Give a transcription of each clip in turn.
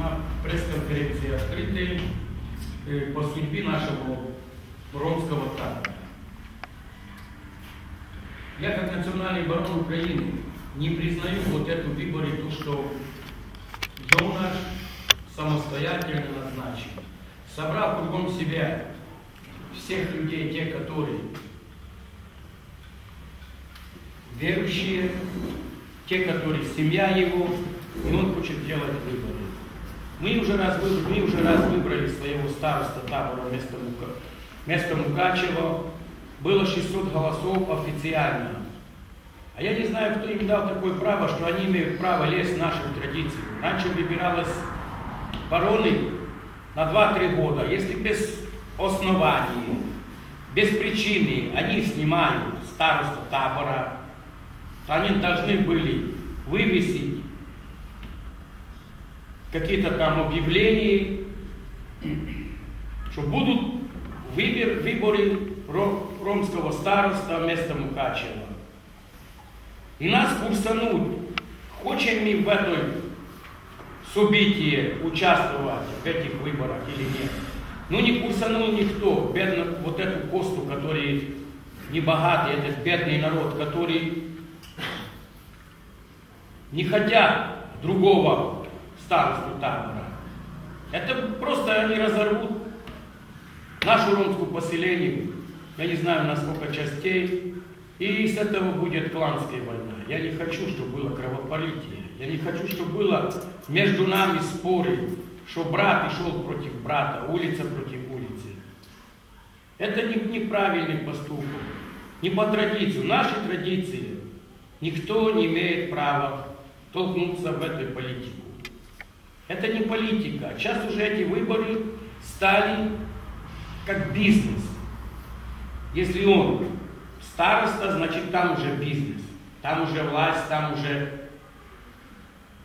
Сегодняшняя пресс-конференция открытой э, по судьбе нашего ромского табора. Я как национальный барон Украины не признаю вот эту выборы, то, что Йонаш самостоятельно назначен. Собрав кругом себя всех людей, те, которые верующие, те, которые семья его, и он хочет делать выборы. Мы уже раз, мы уже раз выбрали своего староста табора вместо, Мука, вместо Мукачева. Было 600 голосов официально. А я не знаю, кто им дал такое право, что они имеют право лезть в нашу традицию. Раньше выбиралось бароны на 2-3 года. Если без оснований, без причины они снимают старосту табора, то они должны были вывесить какие-то там объявления, что будут выбор, выборы ромского староста вместо Мукачева. И нас курсануть, хочем мы в этой событии участвовать в этих выборах или нет. Ну не курсанул никто, бедно, вот эту косту, который не богатый, этот бедный народ, который не хотят другого старосту табора. Это просто они разорвут нашу ромскую поселение, я не знаю на сколько частей, и с этого будет кланская война. Я не хочу, чтобы было кровопролитие. Я не хочу, чтобы было между нами споры, что брат и шел против брата, улица против улицы. Это не, неправильный поступок. Не по традиции. В нашей традиции никто не имеет права толкнуться в эту политику. Это не политика. Сейчас уже эти выборы стали как бизнес. Если он староста, значит там уже бизнес. Там уже власть, там уже,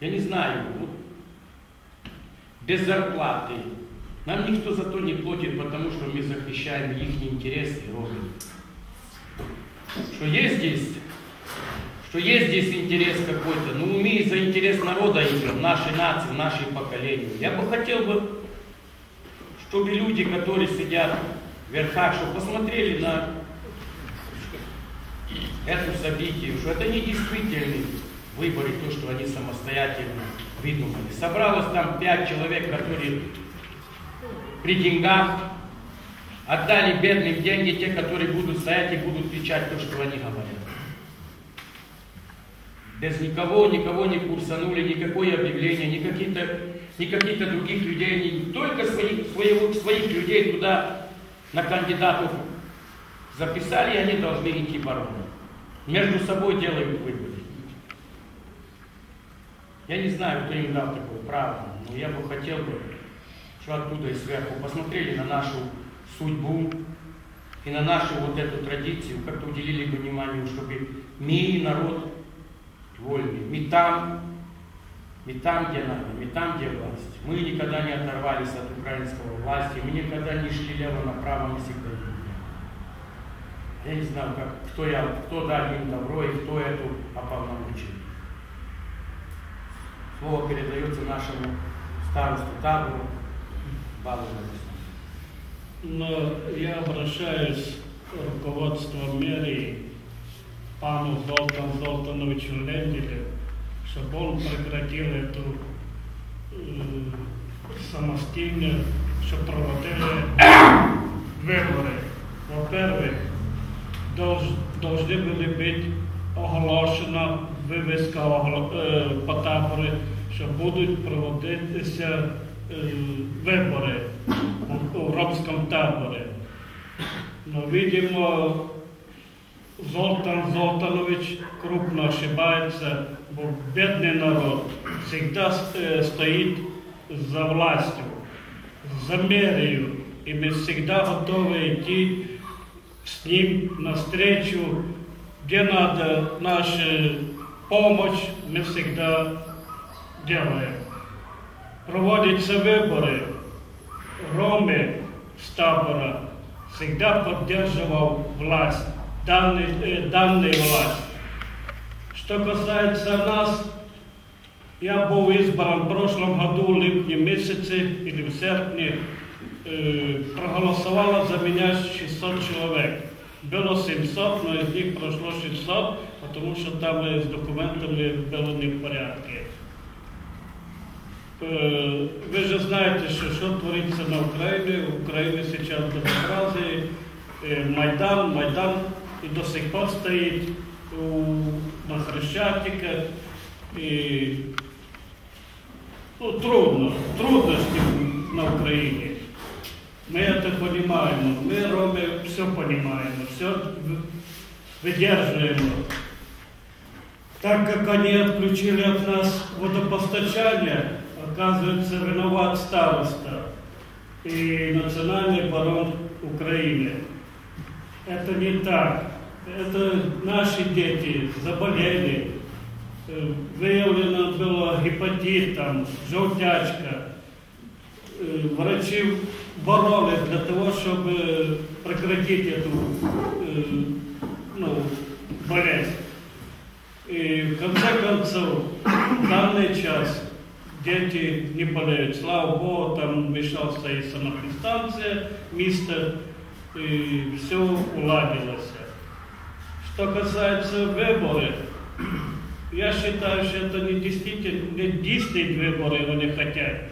я не знаю, вот, без зарплаты. Нам никто за то не платит, потому что мы захищаем их интересы, робим. Что есть здесь что есть здесь интерес какой-то, ну мы за интерес народа идем, нашей нации, нашей поколению. Я бы хотел бы, чтобы люди, которые сидят в верхах, чтобы посмотрели на эту событие, что это не действительный выборы, то, что они самостоятельно выдумали. Собралось там пять человек, которые при деньгах отдали бедным деньги, те, которые будут стоять и будут кричать то, что они говорят без никого, никого не курсанули, никакое объявление, ни какие-то ни каких-то других людей, не только своих, своих, своих людей туда на кандидатов записали, и они должны идти бороться. Между собой делают выборы. Я не знаю, кто им дал такое право, но я бы хотел бы, что оттуда и сверху посмотрели на нашу судьбу и на нашу вот эту традицию, как-то уделили бы внимание, чтобы мы, народ, вольны. Мы там, мы там, где надо, мы там, где власть. Мы никогда не оторвались от украинского власти, мы никогда не шли лево-направо, мы всегда Я не знаю, как, кто, я, кто дал им добро и кто эту ополномочил. Слово передается нашему старосту табору Балу Но я обращаюсь к руководству мэрии пану Золтан Золтановичу Ленделю, чтобы он прекратил эту э, самостійну, що проводили вибори. Во-первых, должны были быть оголошена вивіска е, по таборі, що будуть проводитися е, вибори у ромському таборі. Но, видимо, Золтан Золтанович крупно ошибается, бо бедный народ всегда э, стоит за властью, за мерою, и мы всегда готовы идти с ним навстречу, где надо наша помощь, мы всегда делаем. Проводятся выборы. Ромы с табора всегда поддерживал власть данной, э, данной власти. Что касается нас, Я був избран в прошлом году, в липні місяці, или в серпні, э, проголосовало за меня 600 человек. Было 700, но из них прошло 600, потому что там э, с документами было не в порядке. Э, Ви же знаєте, що, що твориться на Україні. В Україні зараз демократія, е, Майдан, Майдан і до сих пор стоїть у, на Хрещатиках. І, ну, трудно, трудности на Украине. Мы это понимаем, мы, роми, все понимаем, все выдерживаем. Так как они отключили от нас водопостачание, оказывается, виноват староста и национальный барон Украины. Это не так. Это наши дети заболели. Э, Выявлено было гепатит, там, желтячка. Э, Врачи боролись для того, чтобы прекратить эту э, ну, болезнь. И в конце концов, в данный час дети не болеют. Слава Богу, там вмешался и санэпидстанция, мистер, и все уладилось. Что касается выборов, я считаю, что это не действительно, не действуют выборы, они хотят.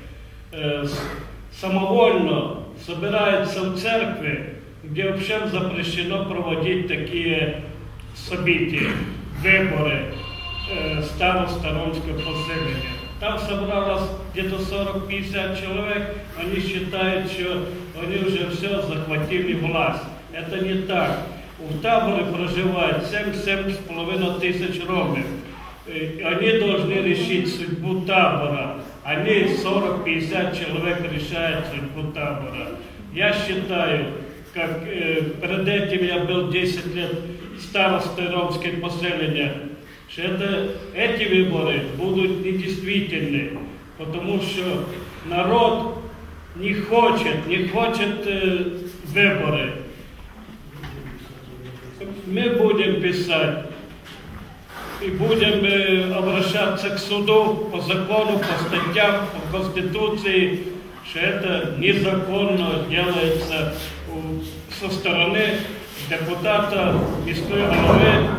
Э, с- самовольно собираются в церкви, где вообще запрещено проводить такие события, выборы э, старосторонского поселения. Там собралось где-то 40-50 человек, они считают, что они уже все захватили власть. Это не так. В таборе проживает 7-7,5 тысяч ромов. Э, Они должны решить судьбу табора. Они 40-50 человек решают судьбу табора. Я считаю, как э, перед этим я был 10 лет старостой ромской поселения, что это, эти выборы будут недействительны, потому что народ не хочет, не хочет э, выборы. Мы будем писать и будем э, обращаться к суду по закону, по статьям, по Конституции, что это незаконно делается у- со стороны депутата міської голови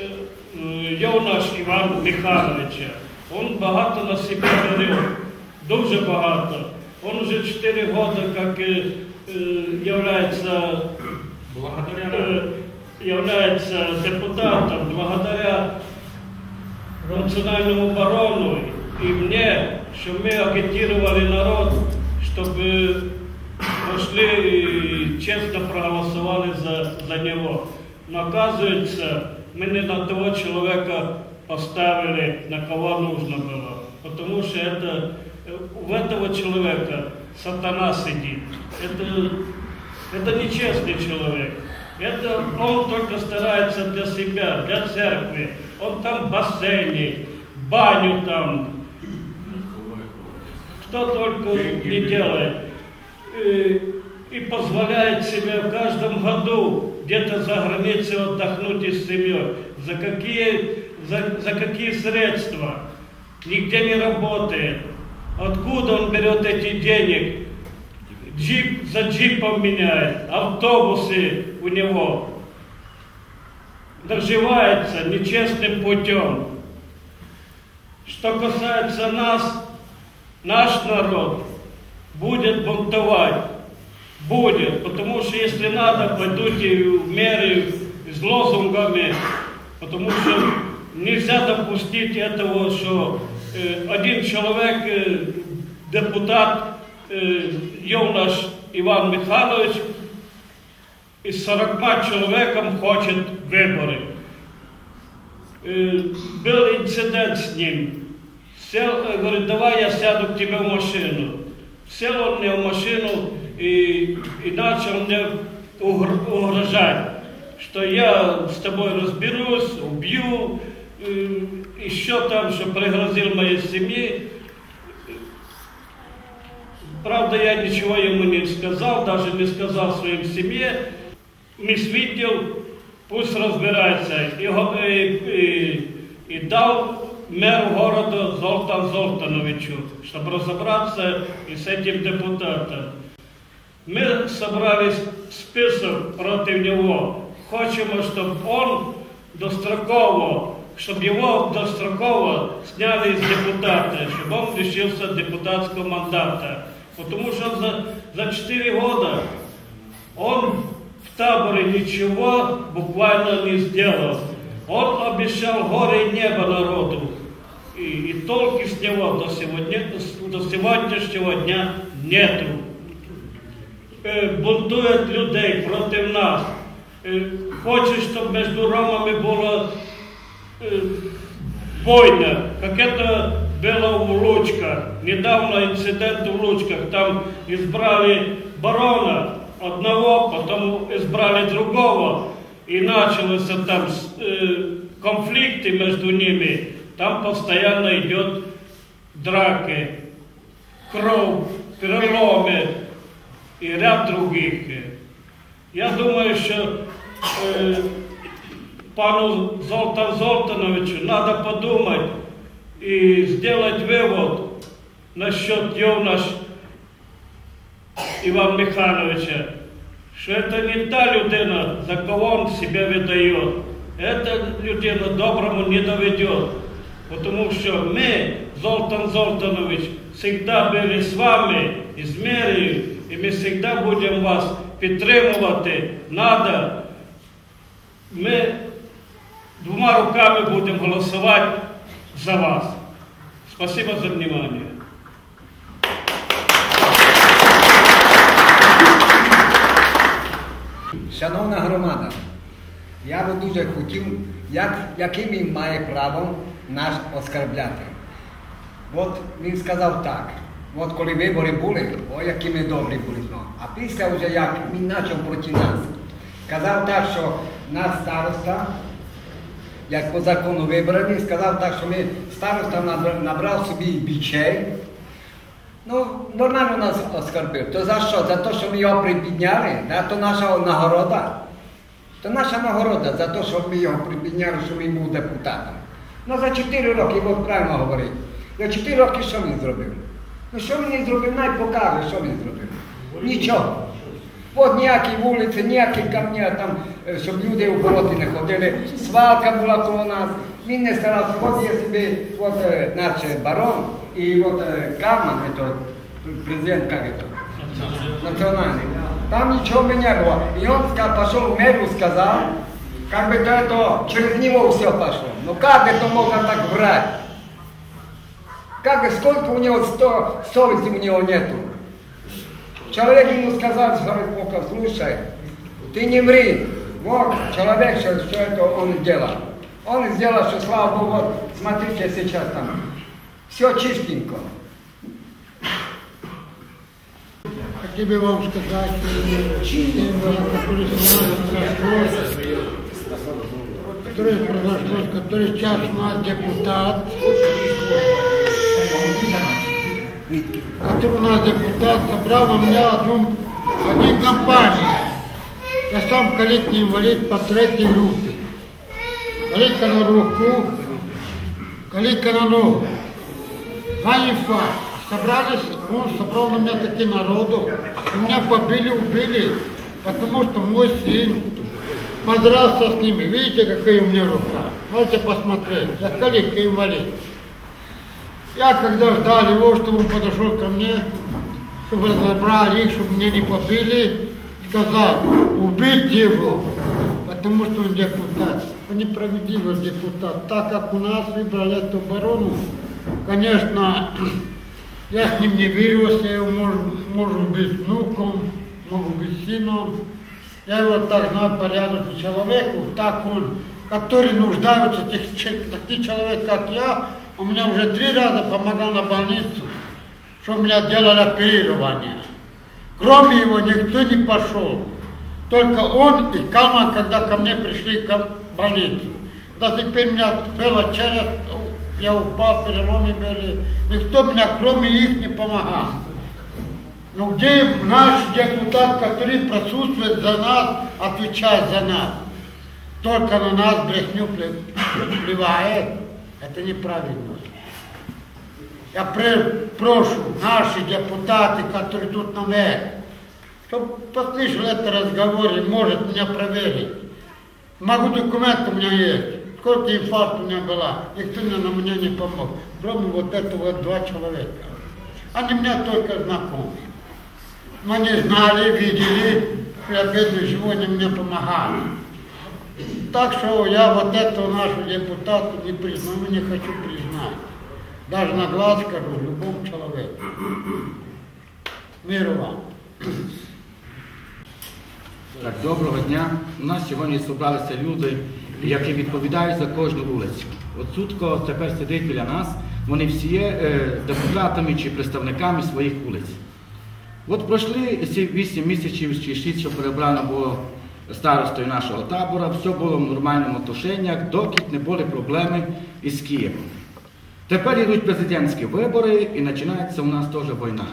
е, е, Йонаш Іван Михайловича. Он багато на себе бере, дуже багато. Он уже 4 года как э, э, является Благодаря э, является депутатом благодаря национальному барону и мне, что мы агитировали народ, чтобы пошли и честно проголосовали за, за него. Но оказывается, мы не на того человека поставили, на кого нужно было. Потому что это, у этого человека сатана сидит. Это, это нечестный человек. Это он только старается для себя, для церкви. Он там в бассейне, баню там, что только не делает. И, и позволяет себе в каждом году где-то за границей отдохнуть и с семьей. За какие, за, за какие средства? Нигде не работает. Откуда он берет эти денег? Джип за джипом меняет, автобусы у него. Доживается нечестным путем. Что касается нас, наш народ будет бунтовать. Будет, потому что если надо, пойдут и в меры с лозунгами, потому что нельзя допустить этого, что э, один человек, э, депутат Йонаш Иван Михайлович, из 40 человеком хочет выборы. Э, был инцидент с ним. Сел, э, говорит, давай я сяду к тебе в машину. Сел он мне в машину и, и начал мне угр- угрожать, что я с тобой разберусь, убью, э, еще там, что пригрозил моей семье. Правда, я ничего ему не сказал, даже не сказал своим семье. Мисс видел, пусть разбирается. И, го- и, и- и дал мэру города Золтан Золтановичу, чтобы разобраться и с этим депутатом. Мы собрали список против него. Хотим, чтобы он достроково, чтобы его достроково сняли из депутата, чтобы он лишился депутатского мандата. Потому что за, за 4 года он в таборе ничего буквально не сделал. Он обещал горы и небо народу. И, и толки с него до, сегодня, до сегодняшнего дня нету. Э, бунтует людей против нас. Э, хочет, чтобы между ромами была э, война, как это было в Лучках. Недавно инцидент в Лучках. Там избрали барона одного, потом избрали другого. И начались там э, конфликты между ними. Там постоянно идет драки, кровь, переломы и ряд других. Я думаю, что э, пану Золтан Золтановичу надо подумать и сделать вывод насчет Йовнаш Ивана Михайловича, що це не та людина, за кого він себе видає. Эта людина доброму не доведет. Потому что мы, Золтан Золтанович, всегда были с вами и с мерою, и мы всегда будем вас підтримувати. Надо. Ми двома руками будем голосовать за вас. Спасибо за внимание. Шановна громада, я би дуже хотів, як, яким він має право нас оскарбляти. От він сказав так, от коли вибори були, о, які ми добрі були. А після вже як він почав проти нас. Казав так, що нас староста, як по закону вибраний, сказав так, що ми староста набрав, набрав собі бічей. Ну, нормально нас оскорбив. То за що? За те, що ми його припідняли, да? то наша нагорода. То наша нагорода за те, що ми його припідняли, що він був депутатом. Ну за 4 роки, бо правильно говорить. За 4 роки що він зробив? Ну що він зробив, най покаже, що він зробив. Нічого. От ніякі вулиці, ніякі камня, там, е, щоб люди у болоті не ходили. Свалка була коло нас. Він не старався, от є собі от, е, наш барон і от е, Карман, это, президент, как это? Национальный. Там ничего бы не было. И он ска- пошел в мэру, сказал, как бы то это через него все пошло. Ну как это можно так врать? Как бы сколько у него сто, совести у него нету? Человек ему сказал, Бога, слушай, ты не ври. Вот человек, что, что это он сделал. Он сделал, что слава Богу, вот, смотрите сейчас там. Все чистенько. Хотел бы вам сказать, который произошло, который сейчас у нас депутат, нас депутат собрал у меня одну, одни компании. Я сам коллектный инвалид по третьей группе. Коллега на руку, коллега на ногу. Два инфаркта. Собрались, он собрал на меня таки народу. Меня побили, убили, потому что мой сын подрался с ними. Видите, какая у меня рука? Можете посмотреть. Я коллега инвалид. Я когда ждал его, чтобы он подошел ко мне, чтобы разобрали их, чтобы меня не побили, сказал, убить его, потому что он депутат. Он неправедливый депутат. Так как у нас выбрали эту оборону, конечно, я с ним не вирюсь, я могу, могу быть внуком, могу быть сыном. Я его так знаю, порядочный человек, вот так он, который нуждается, че- таких человек, как я, у меня уже три раза помогал на больницу, что у меня делали оперирование. Кроме его никто не пошел. Только он и Калман, когда ко мне пришли в больницу. Да теперь меня было череп, я упал, переломы были. Никто меня, кроме их, не помогал. Ну где наш депутат, который присутствует за нас, отвечает за нас? Только на нас брехню пле- плевает. Это неправильно. Я пре- прошу наши депутаты, которые тут наверх, чтобы послышали этот разговор и может меня проверить. Могу документы у меня есть. Сколько инфаркт у меня было, никто мне на меня не помог. Кроме вот этого вот два человека. Они меня только знакомы. Но они знали, видели, что я бедный живу, они мне помогали. Так что я вот этого нашего депутата не признаю, не хочу признать. Даже на глаз скажу любому человеку. Миру вам. Так, доброго дня. У нас сьогодні зібралися люди, які відповідають за кожну вулицю. От Сутко тепер сидить біля нас. Вони всі є е, депутатами чи представниками своїх вулиць. От пройшли ці 8 місяців чи 6, що перебрано було старостою нашого табора, все було в нормальному отношеннях, доки не були проблеми із Києвом. Тепер йдуть президентські вибори і починається у нас теж війна.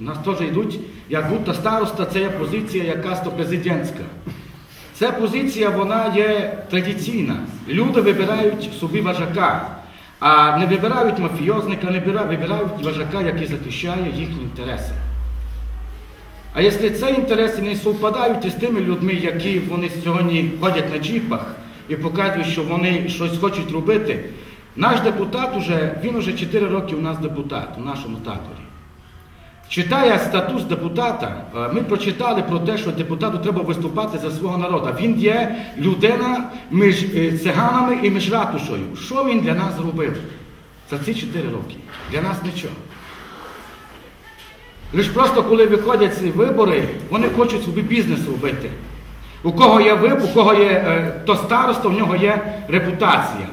У нас теж йдуть, як будто староста це є позиція якась то президентська. Ця позиція вона є традиційна. Люди вибирають собі вожака, а не вибирають мафіозника, не вибирають вожака, який захищає їхні інтереси. А якщо ці інтереси не совпадають із тими людьми, які вони сьогодні ходять на джіпах і показують, що вони щось хочуть робити, наш депутат уже, він уже 4 роки у нас депутат у нашому таборі. Читає статус депутата, е, ми прочитали про те, що депутату треба виступати за свого народу. Він є людина між е, циганами і між ратушою. Що він для нас зробив за ці 4 роки? Для нас нічого. Лише просто коли виходять ці вибори, вони хочуть собі бізнес робити. У кого є вибор, у кого є е, то староста, у нього є репутація.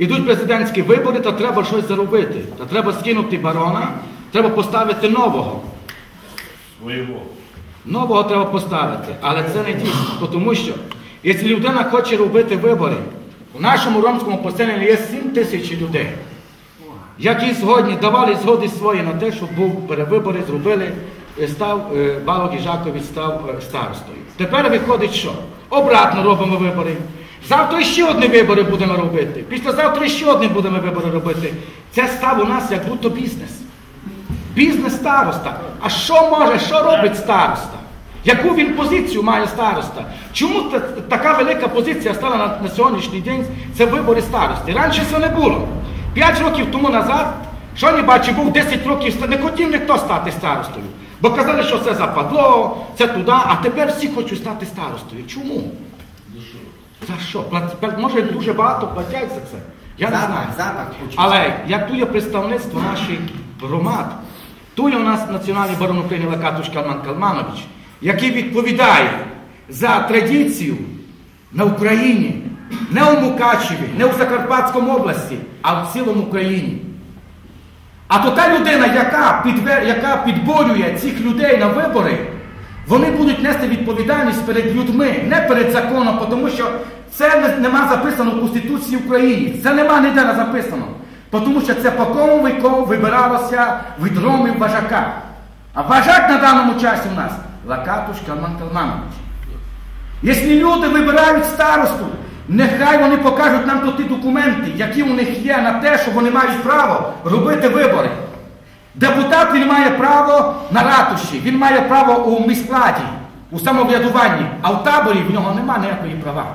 Ідуть президентські вибори, то треба щось заробити. То треба скинути барона, треба поставити нового. Своего. Нового треба поставити, але це не дійсно, тому що якщо людина хоче робити вибори, у нашому ромському поселенні є 7 тисяч людей, які сьогодні давали згоди свої на те, щоб був перевибори, зробили, е, став е, Балок Іжакович став е, старостою. Тепер виходить, що обратно робимо вибори. Завтра ще одні вибори будемо робити. Післязавтра ще одні будемо вибори робити. Це став у нас як будто бізнес. Бізнес староста. А що може, що робить староста? Яку він позицію має староста? Чому та- така велика позиція стала на, на сьогоднішній день? Це вибори старости. Раніше це не було. П'ять років тому назад, що не бачив, був 10 років, не хотів ніхто стати старостою. Бо казали, що це западло, це туди, а тепер всі хочуть стати старостою. Чому? За що? Плат- Може дуже багато платять за це. Я не знаю. запах. Але як тут є представництво наших громад, тут є у нас національний барон України Лакатуш Калман Калманович, який відповідає за традицію на Україні, не у Мукачеві, не у Закарпатському області, а в цілому Україні. А то та людина, яка, підве, яка підборює цих людей на вибори, вони будуть нести відповідальність перед людьми, не перед законом, тому що це нема записано в Конституції України. Це нема ніде не записано. Тому що це по кому вибиралося від ромів важака. А важак на даному часі у нас Лакатуш Калман Калманович. Якщо люди вибирають старосту, нехай вони покажуть нам тут ті документи, які у них є на те, що вони мають право робити вибори. Депутат він має право на ратуші, він має право у міськраді, у самоврядуванні, а в таборі в нього немає ніякої права.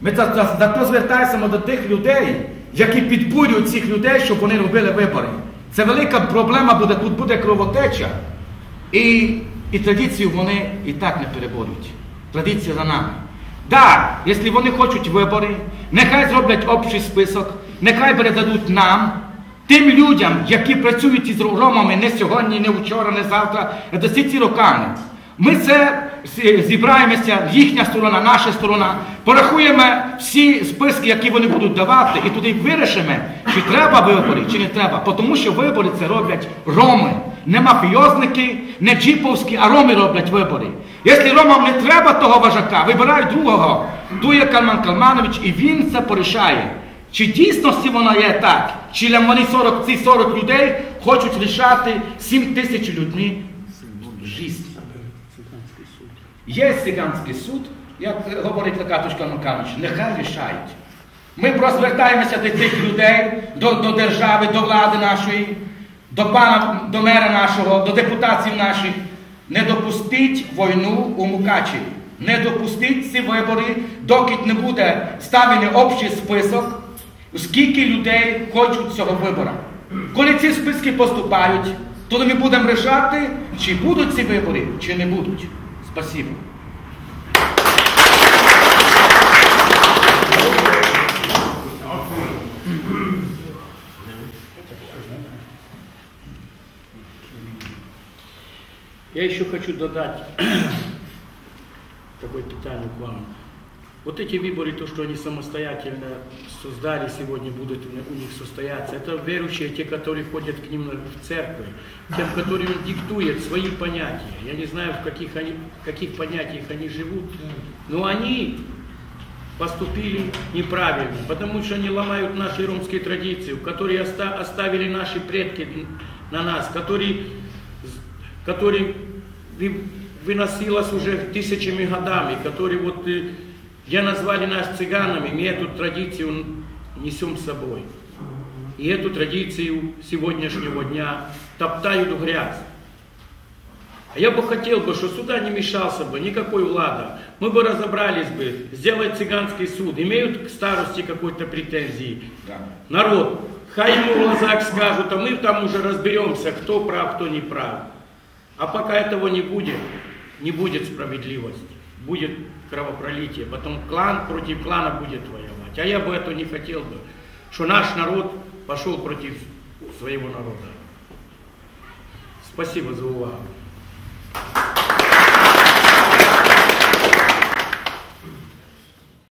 Ми за, за, за то звертаємося до тих людей, які підбурюють цих людей, щоб вони робили вибори. Це велика проблема буде, тут буде кровотеча. І, і традицію вони і так не переборють. Традиція за нами. Так, якщо вони хочуть вибори, нехай зроблять общий список, нехай передадуть нам, тим людям, які працюють із ромами не сьогодні, не вчора, не завтра, а до ці роками. Ми це зібраємося, їхня сторона, наша сторона, порахуємо всі списки, які вони будуть давати, і туди вирішимо, чи треба вибори, чи не треба. Тому що вибори це роблять роми. Не мафіозники, не джіповські, а роми роблять вибори. Якщо ромам не треба того важака, вибирають другого. Ту є Калман Калманович, і він це порішає. Чи дійсно воно є так? Чи вони 40, ці 40 людей хочуть рішати 7 тисяч людьми життя? Є циганський суд, як говорить Лакатушка Маканович, нехай рішають. Ми просто звертаємося до цих людей, до, до держави, до влади нашої, до пана, до мера нашого, до депутатів наших. Не допустіть війну у Мукачеві. Не допустіть ці вибори, доки не буде ставлений общий список, скільки людей хочуть цього вибора. Коли ці списки поступають, тоді ми будемо рішати, чи будуть ці вибори, чи не будуть. Спасибо. Я еще хочу додать такое питание к вам. Вот эти выборы, то, что они самостоятельно создали, сегодня будут у них состояться, это верующие, те, которые ходят к ним в церковь, тем, которым он диктует свои понятия. Я не знаю, в каких, они, в каких понятиях они живут, но они поступили неправильно, потому что они ломают наши ромские традиции, которые оста- оставили наши предки на нас, которые который вы- выносилась уже тысячами годами, который вот, э, где назвали нас цыганами, мы эту традицию несем с собой. И эту традицию сегодняшнего дня топтают в грязь. А я бы хотел бы, что сюда не мешался бы никакой влада. Мы бы разобрались бы, сделать цыганский суд. Имеют к старости какой-то претензии? Народ, хай ему в глазах скажут, а мы там уже разберемся, кто прав, кто не прав. А пока этого не будет, не будет справедливости, будет кровопролитие. Потом клан против клана будет воевать. А я бы этого не хотел бы, что наш народ пошел против своего народа. Спасибо за увагу.